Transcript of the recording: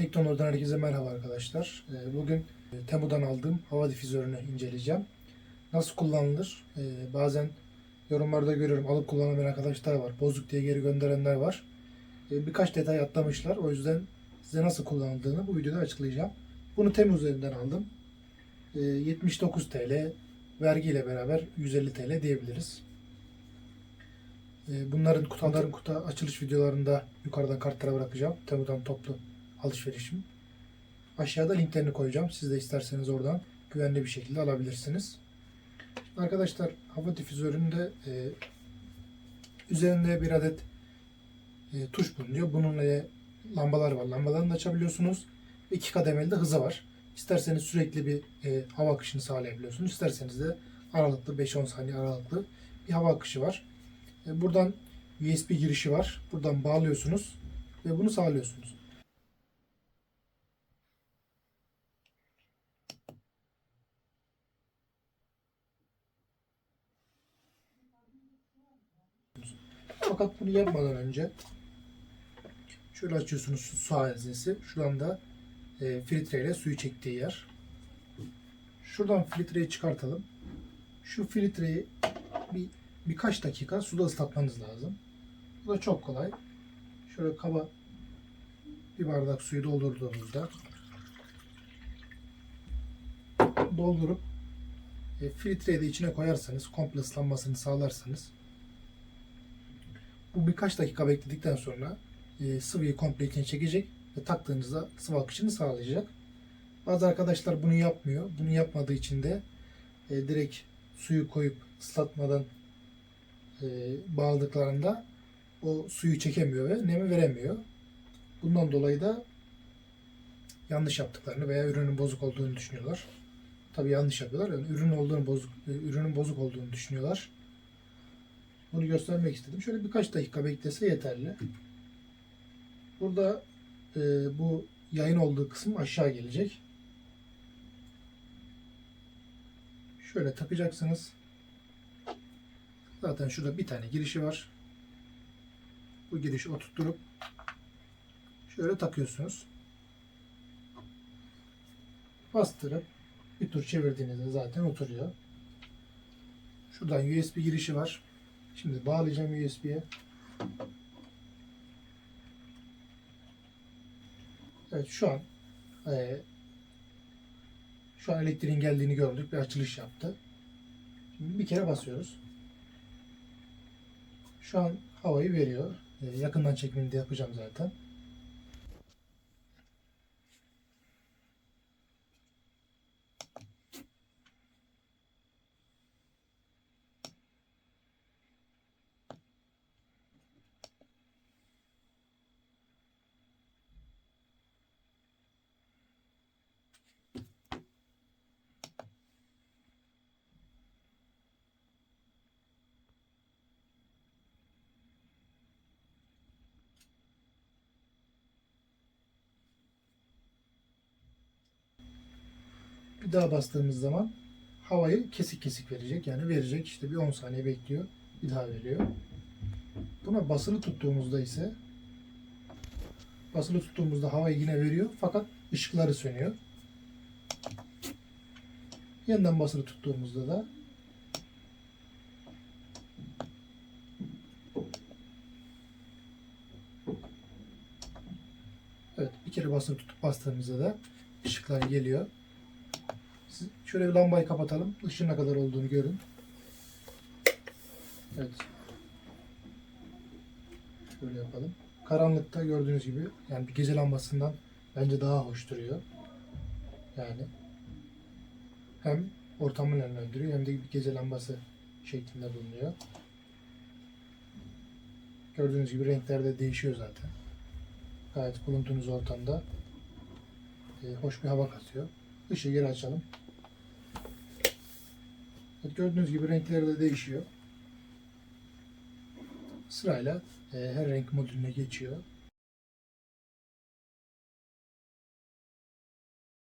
Teknonor'dan herkese merhaba arkadaşlar. Ee, Bugün e, Temu'dan aldığım hava difüzörünü inceleyeceğim. Nasıl kullanılır? Ee, Bazen yorumlarda görüyorum alıp kullanamayan arkadaşlar var. Bozuk diye geri gönderenler var. Ee, Birkaç detay atlamışlar. O yüzden size nasıl kullanıldığını bu videoda açıklayacağım. Bunu Temu üzerinden aldım. Ee, 79 TL vergiyle beraber 150 TL diyebiliriz. Bunların kutuların kutu açılış videolarında yukarıdan kartlara bırakacağım. Temu'dan toplu alışverişim. Aşağıda linklerini koyacağım. Siz de isterseniz oradan güvenli bir şekilde alabilirsiniz. Arkadaşlar hava difüzöründe e, üzerinde bir adet e, tuş bulunuyor. Bununla e, lambalar var. Lambalarını da açabiliyorsunuz. İki kademeli de hızı var. İsterseniz sürekli bir e, hava akışını sağlayabiliyorsunuz. İsterseniz de aralıklı 5-10 saniye aralıklı bir hava akışı var. E, buradan USB girişi var. Buradan bağlıyorsunuz ve bunu sağlıyorsunuz. Fakat bunu yapmadan önce şöyle açıyorsunuz su, su haznesi. Şuradan da e, filtreyle suyu çektiği yer. Şuradan filtreyi çıkartalım. Şu filtreyi bir birkaç dakika suda ıslatmanız lazım. Bu da çok kolay. Şöyle kaba bir bardak suyu doldurduğumuzda doldurup e, filtreyi de içine koyarsanız komple ıslanmasını sağlarsanız bu birkaç dakika bekledikten sonra e, sıvıyı komple içine çekecek ve taktığınızda sıvı akışını sağlayacak. Bazı arkadaşlar bunu yapmıyor. Bunu yapmadığı için de e, direkt suyu koyup ıslatmadan e, bağladıklarında o suyu çekemiyor ve nemi veremiyor. Bundan dolayı da yanlış yaptıklarını veya ürünün bozuk olduğunu düşünüyorlar. Tabii yanlış yapıyorlar. Yani ürün olduğunu bozuk, e, ürünün bozuk olduğunu düşünüyorlar. Bunu göstermek istedim. Şöyle birkaç dakika beklese yeterli. Burada e, bu yayın olduğu kısım aşağı gelecek. Şöyle takacaksınız. Zaten şurada bir tane girişi var. Bu girişi oturtturup şöyle takıyorsunuz. Bastırıp bir tur çevirdiğinizde zaten oturuyor. Şuradan USB girişi var. Şimdi bağlayacağım USB'ye. Evet şu an e, şu an elektriğin geldiğini gördük. Bir açılış yaptı. Şimdi bir kere basıyoruz. Şu an havayı veriyor. E, yakından çekimini de yapacağım zaten. Bir daha bastığımız zaman havayı kesik kesik verecek. Yani verecek işte bir 10 saniye bekliyor. Bir daha veriyor. Buna basılı tuttuğumuzda ise basılı tuttuğumuzda havayı yine veriyor fakat ışıkları sönüyor. Yeniden basılı tuttuğumuzda da Evet bir kere basılı tutup bastığımızda da ışıklar geliyor. Şöyle bir lambayı kapatalım. Işığın ne kadar olduğunu görün. Evet. Şöyle yapalım. Karanlıkta gördüğünüz gibi yani bir gece lambasından bence daha hoş duruyor. Yani hem ortamı nemlendiriyor hem de bir gece lambası şeklinde bulunuyor. Gördüğünüz gibi renkler de değişiyor zaten. Gayet bulunduğunuz ortamda e, hoş bir hava katıyor. Işığı geri açalım. Evet, gördüğünüz gibi renkleri de değişiyor. Sırayla e, her renk modülüne geçiyor.